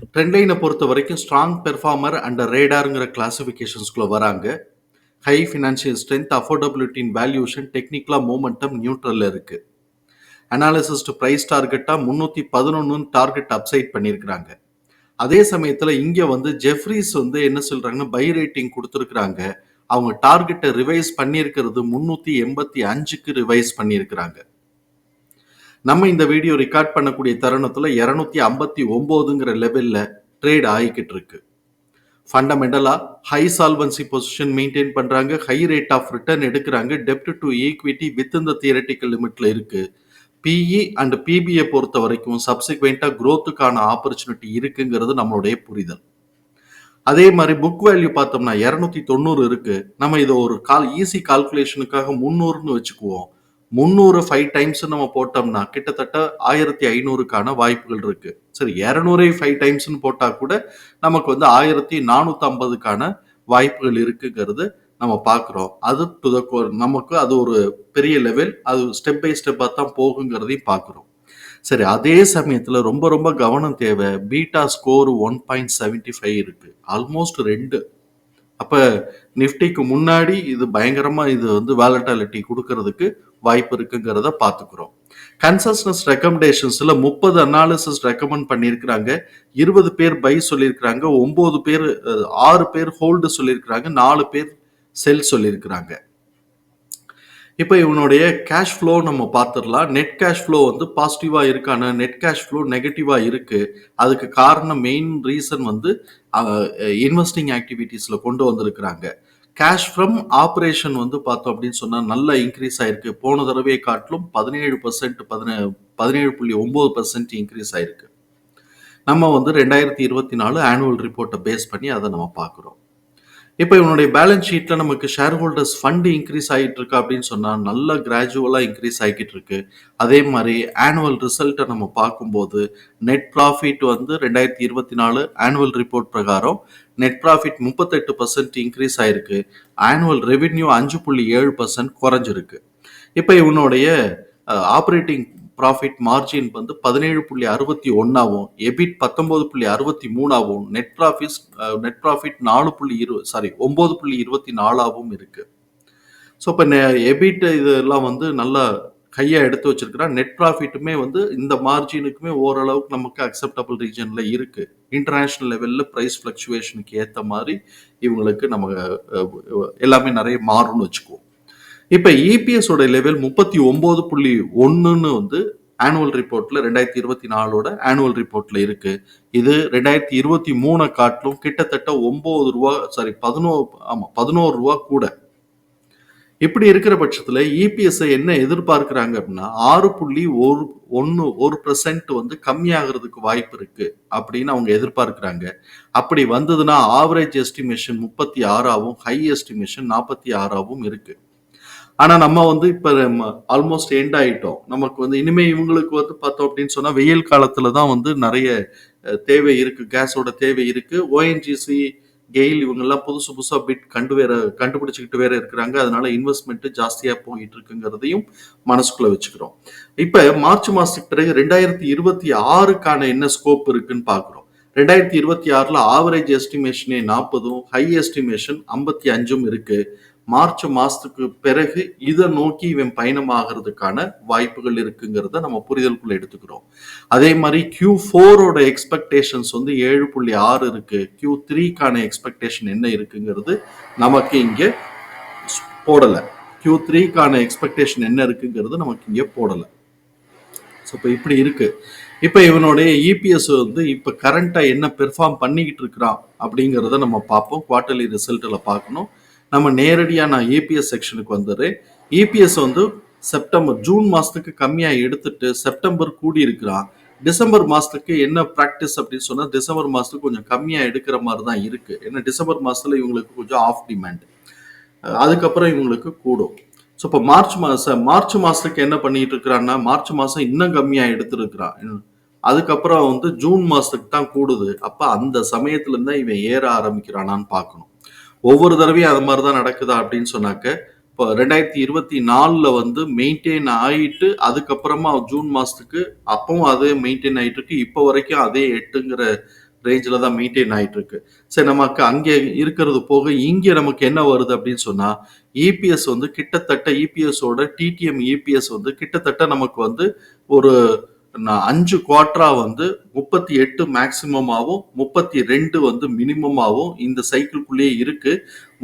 Trend லைனை பொறுத்த வரைக்கும் ஸ்ட்ராங் பெர்ஃபார்மர் அண்ட் ரேடாருங்கிற கிளாசிஃபிகேஷன்ஸ்குள்ள வராங்க. ஹை ஃபினான்ஷியல் ஸ்ட்ரென்த் அஃபோர்டபிலிட்டின் வேல்யூஷன் டெக்னிக்கலாக மூமெண்டம் நியூட்ரலில் இருக்குது அனாலிசிஸ்ட் ப்ரைஸ் டார்கெட்டாக முந்நூற்றி பதினொன்றுன்னு டார்கெட் அப்சைட் பண்ணியிருக்கிறாங்க அதே சமயத்தில் இங்கே வந்து ஜெஃப்ரிஸ் வந்து என்ன சொல்கிறாங்கன்னா பை ரேட்டிங் கொடுத்துருக்குறாங்க. அவங்க டார்கெட்டை ரிவைஸ் பண்ணியிருக்கிறது முந்நூற்றி எண்பத்தி அஞ்சுக்கு ரிவைஸ் பண்ணியிருக்கிறாங்க நம்ம இந்த வீடியோ ரெக்கார்ட் பண்ணக்கூடிய தருணத்தில் இரநூத்தி ஐம்பத்தி ஒம்போதுங்கிற லெவலில் ட்ரேட் ஆகிக்கிட்டு இருக்கு. ஃபண்டமெண்டலாக ஹை சால்வன்சி பொசிஷன் மெயின்டைன் பண்ணுறாங்க ஹை ரேட் ஆஃப் ரிட்டர்ன் எடுக்கிறாங்க. டெப்ட் டு ஈக்விட்டி வித் இந்த தியரட்டிக்கல் லிமிட்ல இருக்கு. பிஇ அண்ட் பிபிஐ பொறுத்த வரைக்கும் சப்சிக்வெண்ட்டாக க்ரோத்துக்கான ஆப்பர்ச்சுனிட்டி இருக்குங்கிறது நம்மளுடைய புரிதல். அதே மாதிரி புக் வேல்யூ பார்த்தோம்னா இரநூத்தி தொண்ணூறு இருக்கு. நம்ம இதை ஒரு கால் ஈஸி கால்குலேஷனுக்காக முந்நூறுன்னு வச்சுக்குவோம். முந்நூறு ஃபைவ் டைம்ஸ் நம்ம போட்டோம்னா கிட்டத்தட்ட ஆயிரத்தி ஐநூறுக்கான வாய்ப்புகள் இருக்கு. சரி இரநூறை ஃபைவ் டைம்ஸ்னு போட்டா கூட நமக்கு வந்து ஆயிரத்தி நானூத்தி ஐம்பதுக்கான வாய்ப்புகள் இருக்குங்கிறது நம்ம பார்க்குறோம் அது டு த கோர் நமக்கு அது ஒரு பெரிய லெவல் அது ஸ்டெப் பை ஸ்டெப்பாக தான் போகுங்கிறதையும் பார்க்குறோம் சரி அதே சமயத்தில் ரொம்ப ரொம்ப கவனம் தேவை. Beta score one point seventy five இருக்குது ஆல்மோஸ்ட் ரெண்டு. அப்போ நிஃப்டிக்கு முன்னாடி இது பயங்கரமாக இது வந்து வேலட்டாலிட்டி கொடுக்கறதுக்கு வாய்ப்பு இருக்குங்கிறத பார்த்துக்கிறோம் கன்சஸ்னஸ் ரெக்கமெண்டேஷன்ஸில் முப்பது அனாலிசிஸ் ரெக்கமெண்ட் பண்ணியிருக்கிறாங்க. இருபது பேர் பை சொல்லியிருக்கிறாங்க. ஒம்பது பேர் ஆறு பேர் ஹோல்டு சொல்லியிருக்கிறாங்க. நாலு பேர் செல் சொல்லியிருக்கிறாங்க. இப்போ இவனுடைய கேஷ் ஃப்ளோ நம்ம பார்த்துடலாம். நெட் கேஷ் ஃப்ளோ வந்து பாசிட்டிவாக இருக்கான? நெட் கேஷ் ஃப்ளோ நெகட்டிவாக இருக்குது அதுக்கு காரணம் மெயின் ரீசன் வந்து இன்வெஸ்டிங் ஆக்டிவிட்டீஸில் கொண்டு வந்திருக்கிறாங்க. கேஷ் ஃப்ரம் ஆப்ரேஷன் வந்து பார்த்தோம் அப்படின்னு சொன்னால் நல்லா இன்க்ரீஸ் ஆயிருக்கு. போன தடவையை காட்டிலும் பதினேழு பர்சன்ட் பதினே பதினேழு புள்ளி ஒம்பது பர்சன்ட் இன்க்ரீஸ் ஆயிருக்கு. நம்ம வந்து ரெண்டாயிரத்தி இருபத்தி நாலு ஆனுவல் ரிப்போர்ட்டை பேஸ் பண்ணி அதை நம்ம பார்க்குறோம். இப்போ இவனுடைய பேலன்ஸ் ஷீட்டில் நமக்கு ஷேர் ஹோல்டர்ஸ் ஃபண்டு இன்க்ரீஸ் ஆகிட்டு இருக்கு அப்படின்னு சொன்னால் நல்லா கிராஜுவலாக இன்க்ரீஸ் ஆகிக்கிட்டு இருக்கு. அதே மாதிரி ஆனுவல் ரிசல்ட்டை நம்ம பார்க்கும்போது நெட் ப்ராஃபிட் வந்து ரெண்டாயிரத்தி இருபத்தி நாலு ஆனுவல் ரிப்போர்ட் பிரகாரம் நெட் ப்ராஃபிட் முப்பத்தெட்டு பர்சன்ட் இன்க்ரீஸ் ஆயிருக்கு. ஆனுவல் ரெவென்யூ அஞ்சு புள்ளி ஏழு பர்சன்ட் குறைஞ்சிருக்கு. இப்போ இவனுடைய ஆப்ரேட்டிங் ப்ராஃபிட் மார்ஜின் வந்து பதினேழு புள்ளி அறுபத்தி ஒன்றாவும் எபிட் பத்தொம்போது புள்ளி அறுபத்தி மூணாவும் நெட் ப்ராஃபிட் நெட் ப்ராஃபிட் நாலு புள்ளி இரு சாரி ஒம்பது புள்ளி இருபத்தி நாலாவும் இருக்குது ஸோ இப்போ எபிட் இதெல்லாம் வந்து நல்லா கையாக எடுத்து வச்சிருக்கிறா. நெட் ப்ராஃபிட்டுமே வந்து இந்த மார்ஜினுக்குமே ஓரளவுக்கு நமக்கு அக்செப்டபிள் ரீஜனில் இருக்குது இன்டர்நேஷ்னல் லெவலில் ப்ரைஸ் ஃப்ளக்சுவேஷனுக்கு ஏற்ற மாதிரி இவங்களுக்கு நம்ம எல்லாமே நிறைய மாறும்னு வச்சுக்குவோம். இப்போ இபிஎஸோட லெவல் முப்பத்தி ஒன்பது புள்ளி ஒன்றுன்னு வந்து ஆனுவல் ரிப்போர்ட்ல ரெண்டாயிரத்தி இருபத்தி நாலோட ஆனுவல் ரிப்போர்ட்ல இருக்கு. இது ரெண்டாயிரத்தி இருபத்தி மூணை காட்டிலும் கிட்டத்தட்ட ஒன்பது ரூபா சாரி பதினோரு ஆமா பதினோரு ரூபா கூட. இப்படி இருக்கிற பட்சத்துல இபிஎஸ்ஐ என்ன எதிர்பார்க்கிறாங்க அப்படின்னா ஆறு புள்ளி ஒரு ஒன்று ஒரு பர்சன்ட் வந்து கம்மியாகிறதுக்கு வாய்ப்பு இருக்கு அப்படின்னு அவங்க எதிர்பார்க்கிறாங்க. அப்படி வந்ததுன்னா ஆவரேஜ் எஸ்டிமேஷன் முப்பத்தி ஆறாவும் ஹை எஸ்டிமேஷன் நாற்பத்தி ஆறாவும் இருக்கு. ஆனா நம்ம வந்து இப்ப ஆல்மோஸ்ட் எண்ட் ஆயிட்டோம். நமக்கு வந்து இனிமே இவங்களுக்கு வந்து பார்த்தோம் அப்படின்னு சொன்னா வெயில் காலத்துல தான் வந்து நிறைய தேவை இருக்கு. கேஸோட தேவை இருக்கு. ஓஎன்ஜிசி கெயில் இவங்கெல்லாம் புதுசு புதுசா பிட் கண்டு வேற கண்டுபிடிச்சிக்கிட்டு வேற இருக்கிறாங்க. அதனால இன்வெஸ்ட்மெண்ட் ஜாஸ்தியா போயிட்டு இருக்குங்கிறதையும் மனசுக்குள்ள வச்சுக்கிறோம். இப்ப மார்ச் மாசத்துக்கு பிறகு ரெண்டாயிரத்தி இருபத்தி ஆறுக்கான என்ன ஸ்கோப் இருக்குன்னு பாக்குறோம் ரெண்டாயிரத்தி இருபத்தி ஆறுல ஆவரேஜ் எஸ்டிமேஷனே நாற்பதும் ஹை எஸ்டிமேஷன் ஐம்பத்தி அஞ்சும் இருக்கு. மார்ச் மாசத்துக்கு பிறகு இதை நோக்கி இவன் பயணமாகிறதுக்கான வாய்ப்புகள் இருக்குங்கிறத நம்ம புரிதலுக்குள்ள எடுத்துக்கிறோம். அதே மாதிரி கியூ ஃபோரோட எக்ஸ்பெக்டேஷன்ஸ் வந்து ஏழு புள்ளி ஆறு இருக்கு. கியூ த்ரீக்கான எக்ஸ்பெக்டேஷன் என்ன இருக்குங்கிறது நமக்கு இங்கே போடலை. கியூ த்ரீக்கான எக்ஸ்பெக்டேஷன் என்ன இருக்குங்கிறது நமக்கு இங்கே போடலை. ஸோ இப்போ இப்படி இருக்கு. இப்போ இவனுடைய இபிஎஸ் வந்து இப்போ கரண்ட்டாக என்ன பெர்ஃபார்ம் பண்ணிக்கிட்டு இருக்கிறான் அப்படிங்கிறத நம்ம பார்ப்போம். குவார்ட்டர்லி ரிசல்ட்டில் பார்க்கணும். நம்ம நேரடியாக நான் ஏபிஎஸ் செக்ஷனுக்கு வந்துடுறேன் ஏபிஎஸ் வந்து செப்டம்பர் ஜூன் மாதத்துக்கு கம்மியாக எடுத்துட்டு செப்டம்பர் கூடி இருக்கிறான் டிசம்பர் மாதத்துக்கு என்ன ப்ராக்டிஸ் அப்படின்னு சொன்னால் டிசம்பர் மாதத்துக்கு கொஞ்சம் கம்மியாக எடுக்கிற மாதிரி தான் இருக்குது ஏன்னா டிசம்பர் மாதத்தில் இவங்களுக்கு கொஞ்சம் ஆஃப் டிமாண்ட் அதுக்கப்புறம் இவங்களுக்கு கூடும். ஸோ இப்போ மார்ச் மாதம் மார்ச் மாதத்துக்கு என்ன பண்ணிட்டு இருக்கிறான்னா மார்ச் மாதம் இன்னும் கம்மியாக எடுத்திருக்கிறான் அதுக்கப்புறம் வந்து ஜூன் மாதத்துக்கு தான் கூடுது. அப்போ அந்த சமயத்துலேருந்து தான் இவன் ஏற ஆரம்பிக்கிறானான்னு பார்க்கணும். ஒவ்வொரு தடவையும் அது மாதிரி தான் நடக்குதா அப்படின்னு சொன்னாக்க இப்போ ரெண்டாயிரத்தி இருபத்தி நாலில் வந்து மெயின்டைன் ஆகிட்டு அதுக்கப்புறமா ஜூன் மாதத்துக்கு அப்பவும் அதே மெயின்டைன் ஆகிட்டு இருக்கு இப்போ வரைக்கும் அதே எட்டுங்கிற ரேஞ்சில் தான் மெயின்டைன் ஆகிட்டு இருக்கு சரி நமக்கு அங்கே இருக்கிறது போக இங்கே நமக்கு என்ன வருது அப்படின்னு சொன்னால் இபிஎஸ் வந்து கிட்டத்தட்ட இபிஎஸோட டிடிஎம் இபிஎஸ் வந்து கிட்டத்தட்ட நமக்கு வந்து ஒரு நான் அஞ்சு குவார்டரா வந்து முப்பத்தி எட்டு மேக்சிமமாகவும் முப்பத்தி ரெண்டு வந்து மினிமமாகவும் இந்த சைக்கிள்குள்ளேயே இருக்கு.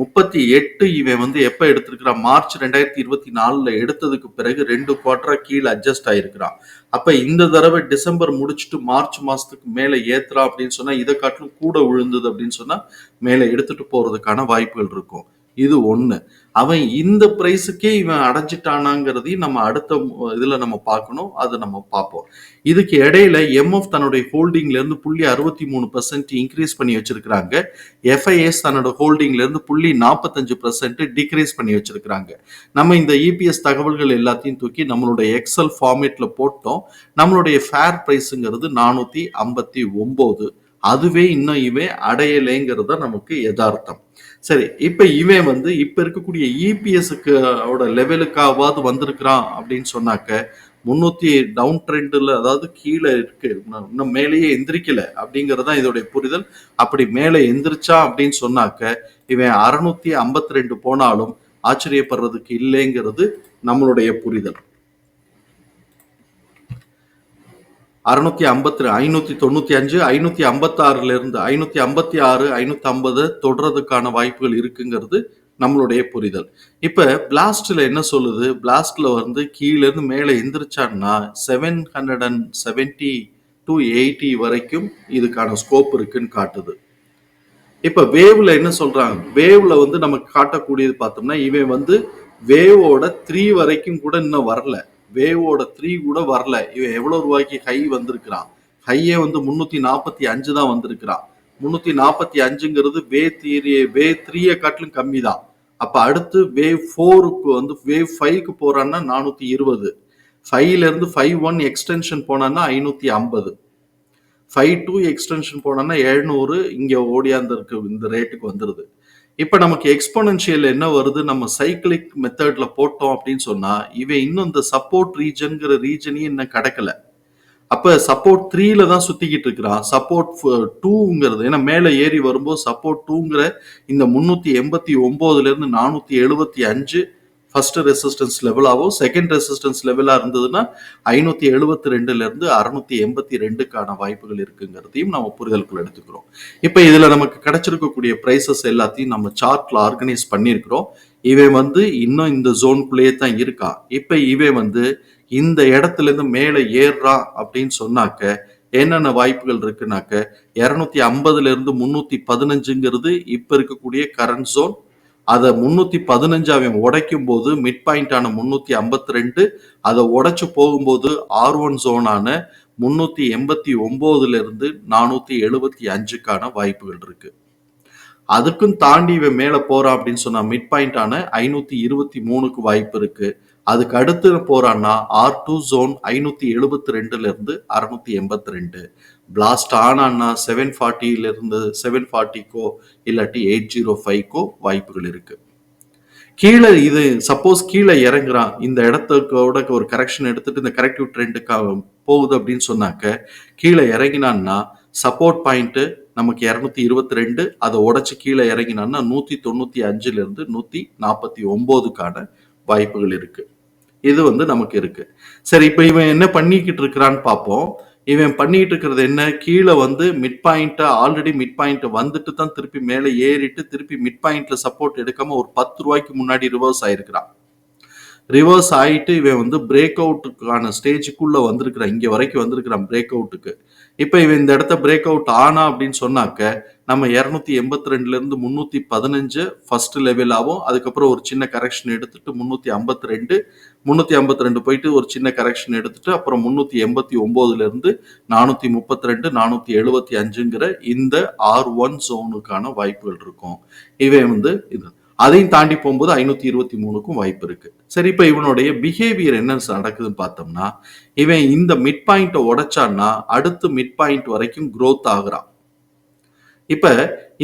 முப்பத்தி எட்டு இவன் வந்து எப்போ எடுத்திருக்கிறான் மார்ச் ரெண்டாயிரத்தி இருபத்தி நாலில் எடுத்ததுக்கு பிறகு ரெண்டு குவார்டரா கீழே அட்ஜஸ்ட் ஆயிருக்கிறான். அப்போ இந்த தடவை டிசம்பர் முடிச்சுட்டு மார்ச் மாதத்துக்கு மேலே ஏத்துறான் அப்படின்னு சொன்னால் இதை காட்டிலும் கூட விழுந்தது அப்படின்னு சொன்னால் மேலே எடுத்துட்டு போறதுக்கான வாய்ப்புகள் இருக்கும். இது ஒண்ணு. அவன் இந்த பிரைஸுக்கே இவன் அடைஞ்சிட்டானாங்கிறதையும் நம்ம அடுத்த இதில் இதுல நம்ம பார்க்கணும். அதை நம்ம பார்ப்போம். இதுக்கு இடையில எம்எஃப் தன்னுடைய ஹோல்டிங்ல இருந்து புள்ளி அறுபத்தி மூணு பர்சன்ட் இன்க்ரீஸ் பண்ணி வச்சிருக்கிறாங்க. எஃப்ஐஎஸ் தன்னோட ஹோல்டிங்ல இருந்து புள்ளி நாற்பத்தஞ்சு பர்சன்ட் டிக்ரீஸ் பண்ணி வச்சிருக்கிறாங்க. நம்ம இந்த இபிஎஸ் தகவல்கள் எல்லாத்தையும் தூக்கி நம்மளுடைய எக்ஸல் ஃபார்மேட்ல போட்டோம். நம்மளுடைய ஃபேர் பிரைஸுங்கிறது நானூத்தி ஐம்பத்தி ஒன்பது அதுவே இன்னும் இவன் அடையலைங்கிறது தான் நமக்கு யதார்த்தம். சரி இப்ப இவன் வந்து இப்ப இருக்கக்கூடிய இபிஎஸ்க்கு லெவலுக்காவது வந்திருக்கிறான் அப்படின்னு சொன்னாக்க முன்னூத்தி டவுன் ட்ரெண்ட்ல அதாவது கீழே இருக்கு இன்னும் இன்னும் மேலேயே எந்திரிக்கல அப்படிங்கிறது தான் இதோடைய புரிதல். அப்படி மேலே எந்திரிச்சா அப்படின்னு சொன்னாக்க இவன் அறுநூத்தி ஐம்பத்தி ரெண்டு போனாலும் ஆச்சரியப்படுறதுக்கு இல்லைங்கிறது நம்மளுடைய புரிதல். அறுநூத்தி ஐம்பத்தி ஐநூத்தி தொண்ணூத்தி அஞ்சு ஐநூத்தி ஐம்பத்தி ஆறுல இருந்து ஐநூத்தி ஐம்பத்தி ஆறு ஐநூத்தி ஐம்பது தொடர்றதுக்கான வாய்ப்புகள் இருக்குங்கிறது நம்மளுடைய புரிதல். இப்ப பிளாஸ்ட்ல என்ன சொல்லுது? பிளாஸ்ட்ல வந்து கீழேருந்து மேலே எந்திரிச்சான்னா seven hundred and seventy to eighty வரைக்கும் இதுக்கான ஸ்கோப் இருக்குன்னு காட்டுது. இப்ப வேவ்ல என்ன சொல்றாங்க? வேவ்ல வந்து நமக்கு காட்டக்கூடியது பார்த்தோம்னா இவன் வந்து வேவோட த்ரீ வரைக்கும் கூட இன்னும் வரல. வேவோட த்ரீ கூட வரல. இவன் எவ்வளவு ரூபாய்க்கு ஹை வந்திருக்கிறான்? ஹையே வந்து முன்னூத்தி நாற்பத்தி அஞ்சு தான் வந்திருக்கிறான். முன்னூத்தி நாற்பத்தி அஞ்சுங்கிறது வே த்ரீ வே த்ரீயை காட்டிலும் கம்மி தான் அப்ப அடுத்து வேவ் ஃபோருக்கு வந்து வேவ் ஃபைவ்க்கு போறான்னா நானூத்தி இருபது. ஃபைவ்ல இருந்து ஃபைவ் ஒன் எக்ஸ்டென்ஷன் போனான்னா ஐநூத்தி ஐம்பது. ஃபைவ் டூ எக்ஸ்டென்ஷன் போனோம்னா எழுநூறு. இங்கே ஓடியாந்திருக்கு இந்த ரேட்டுக்கு வந்துடுது இப்போ நமக்கு எக்ஸ்போனன்ஷியல் என்ன வருது? நம்ம சைக்கிளிக் மெத்தட்ல போட்டோம் அப்படின்னு சொன்னா இவன் இன்னும் இந்த சப்போர்ட் ரீஜன்கிற ரீஜனையும் இன்னும் கிடைக்கல. அப்ப சப்போர்ட் த்ரீல தான் சுத்திக்கிட்டு இருக்கிறான். சப்போர்ட் டூங்கிறது ஏன்னா மேலே ஏறி வரும்போது சப்போர்ட் டூங்கிற இந்த முன்னூத்தி எண்பத்தி ஒன்பதுல இருந்து நானூத்தி எழுபத்தி அஞ்சு ஃபர்ஸ்ட் ரெசிஸ்டன்ஸ் லெவலாகவும் செகண்ட் ரெசிஸ்டன்ஸ் லெவலாக இருந்ததுன்னா ஐநூத்தி எழுபத்தி ரெண்டுலேருந்து அறுநூத்தி எண்பத்தி ரெண்டுக்கான வாய்ப்புகள் இருக்குங்கிறதையும் நம்ம புரிதலுக்குள் எடுத்துக்கிறோம். இப்போ இதில் நமக்கு கிடைச்சிருக்கக்கூடிய பிரைசஸ் எல்லாத்தையும் நம்ம சார்ட்ல ஆர்கனைஸ் பண்ணியிருக்கிறோம். இவன் வந்து இன்னும் இந்த ஜோனுக்குள்ளேயே தான் இருக்கான் இப்போ இவன் வந்து இந்த இடத்துல இருந்து மேலே ஏறுறான் அப்படின்னு சொன்னாக்க என்னென்ன வாய்ப்புகள் இருக்குனாக்க இரநூத்தி ஐம்பதுல இருந்து முன்னூத்தி பதினஞ்சுங்கிறது இப்ப இருக்கக்கூடிய கரண்ட் ஜோன் அதை முன்னூத்தி பதினஞ்சு அவன் உடைக்கும் போது மிட் பாயிண்டான முன்னூத்தி ஐம்பத்தி ரெண்டு அதை உடைச்சு போகும்போது ஆர் ஒன் ஜோனான முன்னூத்தி எண்பத்தி ஒன்பதுல இருந்து நானூத்தி எழுபத்தி அஞ்சுக்கான வாய்ப்புகள் இருக்கு. அதுக்கும் தாண்டி இவன் மேல போறான் அப்படின்னு சொன்னா மிட் பாயிண்டான ஐநூத்தி இருபத்தி மூணுக்கு வாய்ப்பு இருக்கு. அதுக்கு அடுத்து போறான்னா ஆர் டூ ஜோன் ஐநூத்தி எழுபத்தி ரெண்டுல இருந்து அறுநூத்தி எண்பத்தி ரெண்டு பிளாஸ்ட் ஆனான்னா செவன் ஃபார்ட்டியிலிருந்து செவன் ஃபார்ட்டிக்கோ இல்லாட்டி எயிட் ஜீரோ ஃபைவ்க்கோ வாய்ப்புகள் இருக்குது கீழே இது சப்போஸ் கீழே இறங்குறான் இந்த இடத்துக்கோட ஒரு கரெக்ஷன் எடுத்துட்டு இந்த கரெக்டிவ் ட்ரெண்டுக்கு போகுது அப்படின்னு சொன்னாக்க கீழே இறங்கினான்னா சப்போர்ட் பாயிண்ட்டு நமக்கு இரநூத்தி இருபத்தி ரெண்டு அதை உடச்சி கீழே இறங்கினான்னா நூற்றி தொண்ணூற்றி அஞ்சுலேருந்து நூற்றி நாற்பத்தி ஒம்போதுக்கான வாய்ப்புகள் இருக்குது இது வந்து நமக்கு இருக்குது சரி இப்போ இவன் என்ன பண்ணிக்கிட்டு இருக்கிறான்னு பார்ப்போம். இவன் பண்ணிட்டு இருக்கிறது என்ன? கீழே வந்து மிட் பாயிண்ட்டை ஆல்ரெடி மிட் பாயிண்ட் வந்துட்டு தான் திருப்பி மேலே ஏறிட்டு திருப்பி மிட் பாயிண்ட்ல சப்போர்ட் எடுக்காம ஒரு பத்து ரூபாய்க்கு முன்னாடி ரிவர்ஸ் ஆயிருக்கிறான். ரிவர்ஸ் ஆயிட்டு இவன் வந்து பிரேக் அவுட்டுக்கான ஸ்டேஜுக்குள்ளே வந்திருக்கிறான். இங்கே வரைக்கும் வந்திருக்கிறான் பிரேக் அவுட்டுக்கு இப்போ இவன் இந்த இடத்த பிரேக் அவுட் ஆனா அப்படின்னு சொன்னாக்க நம்ம இரநூத்தி எண்பத்தி ரெண்டுல இருந்து முன்னூத்தி பதினஞ்சு ஃபர்ஸ்ட் லெவலாகவும் அதுக்கப்புறம் ஒரு சின்ன கரெக்ஷன் எடுத்துட்டு முன்னூத்தி ஐம்பத்தி ரெண்டு முன்னூத்தி ஐம்பத்தி ரெண்டு போயிட்டு ஒரு சின்ன கரெக்ஷன் எடுத்துட்டு அப்புறம் முன்னூத்தி எண்பத்தி ஒன்பதுல இருந்து நானூத்தி முப்பத்தி ரெண்டு நானூத்தி எழுபத்தி அஞ்சுங்கிற இந்த ஆர் ஒன் ஜோனுக்கான வாய்ப்புகள் இருக்கும். இவன் வந்து இது அதையும் தாண்டி போகும்போது ஐநூத்தி இருபத்தி மூணுக்கும் வாய்ப்பு இருக்கு. சரி இப்ப இவனுடைய பிஹேவியர் என்ன நடக்குதுன்னு பார்த்தோம்னா இவன் இந்த மிட் பாயிண்ட்டை உடைச்சான்னா அடுத்து மிட் பாயிண்ட் வரைக்கும் க்ரோத் ஆகுறான். இப்ப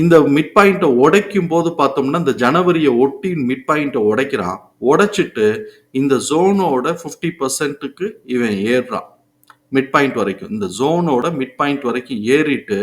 இந்த மிட் பாயிண்ட்டை உடைக்கும் போது பார்த்தோம்னா இந்த ஜனவரியை ஒட்டி மிட் பாயிண்ட்டை உடைக்கிறான். உடைச்சிட்டு இந்த ஜோனோட ஃபிஃப்டி பர்சன்ட்டுக்கு இவன் ஏறுறான். மிட் பாயிண்ட் வரைக்கும். இந்த ஜோனோட மிட் பாயிண்ட் வரைக்கும் ஏறிட்டு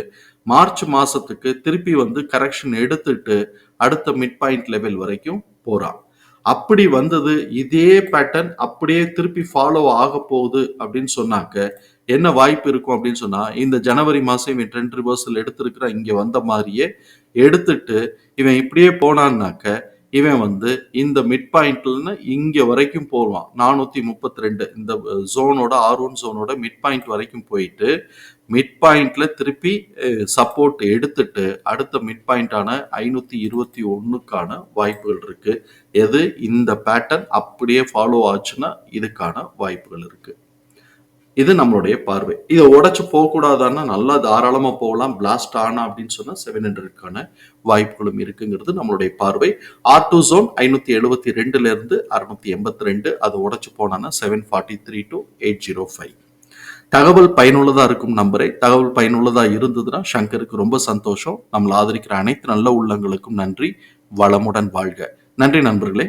மார்ச் மாசத்துக்கு திருப்பி வந்து கரெக்ஷன் எடுத்துட்டு அடுத்த மிட் பாயிண்ட் லெவல் வரைக்கும் போறான். அப்படி வந்தது இதே பேட்டர்ன் அப்படியே திருப்பி ஃபாலோ ஆக போகுது அப்படின்னு சொன்னாக்க என்ன வாய்ப்பு இருக்கும் அப்படின்னு சொன்னா இந்த ஜனவரி மாசம் இவன் ட்ரெண்ட் ரிவர்சல் எடுத்திருக்கிற இங்க வந்த மாதிரியே எடுத்துட்டு இவன் இப்படியே போனான்னாக்க இவன் வந்து இந்த மிட் பாயிண்ட்ல இங்க வரைக்கும் போடுவான் நானூத்தி முப்பத்தி ரெண்டு இந்த ஜோனோட ஆர் ஒன் ஜோனோட மிட் பாயிண்ட் வரைக்கும் போயிட்டு மிட் பாயிண்ட்ல திருப்பி சப்போர்ட் எடுத்துட்டு அடுத்த மிட் பாயிண்டான ஐநூத்தி இருபத்தி ஒண்ணுக்கான வாய்ப்புகள் இருக்கு. எது? இந்த பேட்டர்ன் அப்படியே ஃபாலோ ஆச்சுன்னா இதுக்கான வாய்ப்புகள் இருக்கு. இது நம்மளுடைய பார்வை. இதை உடச்சு போகக்கூடாதான்னா நல்லா தாராளமாக போகலாம் பிளாஸ்ட் ஆனா அப்படின்னு சொன்னால் செவன் ஹண்ட்ரட்கான வாய்ப்புகளும் இருக்குங்கிறது நம்மளுடைய பார்வை. ஆர் டூ ஜோன் ஐநூற்றி எழுபத்தி ரெண்டுலேருந்து அறுநூத்தி எண்பத்தி ரெண்டு அது உடச்சு போனான்னா seven forty three to eight zero five தகவல் பயனுள்ளதாக இருக்கும் நம்பரை. தகவல் பயனுள்ளதாக இருந்ததுன்னா சங்கருக்கு ரொம்ப சந்தோஷம். நம்மளை ஆதரிக்கிற அனைத்து நல்ல உள்ளங்களுக்கும் நன்றி. வளமுடன் வாழ்க. நன்றி நண்பர்களே.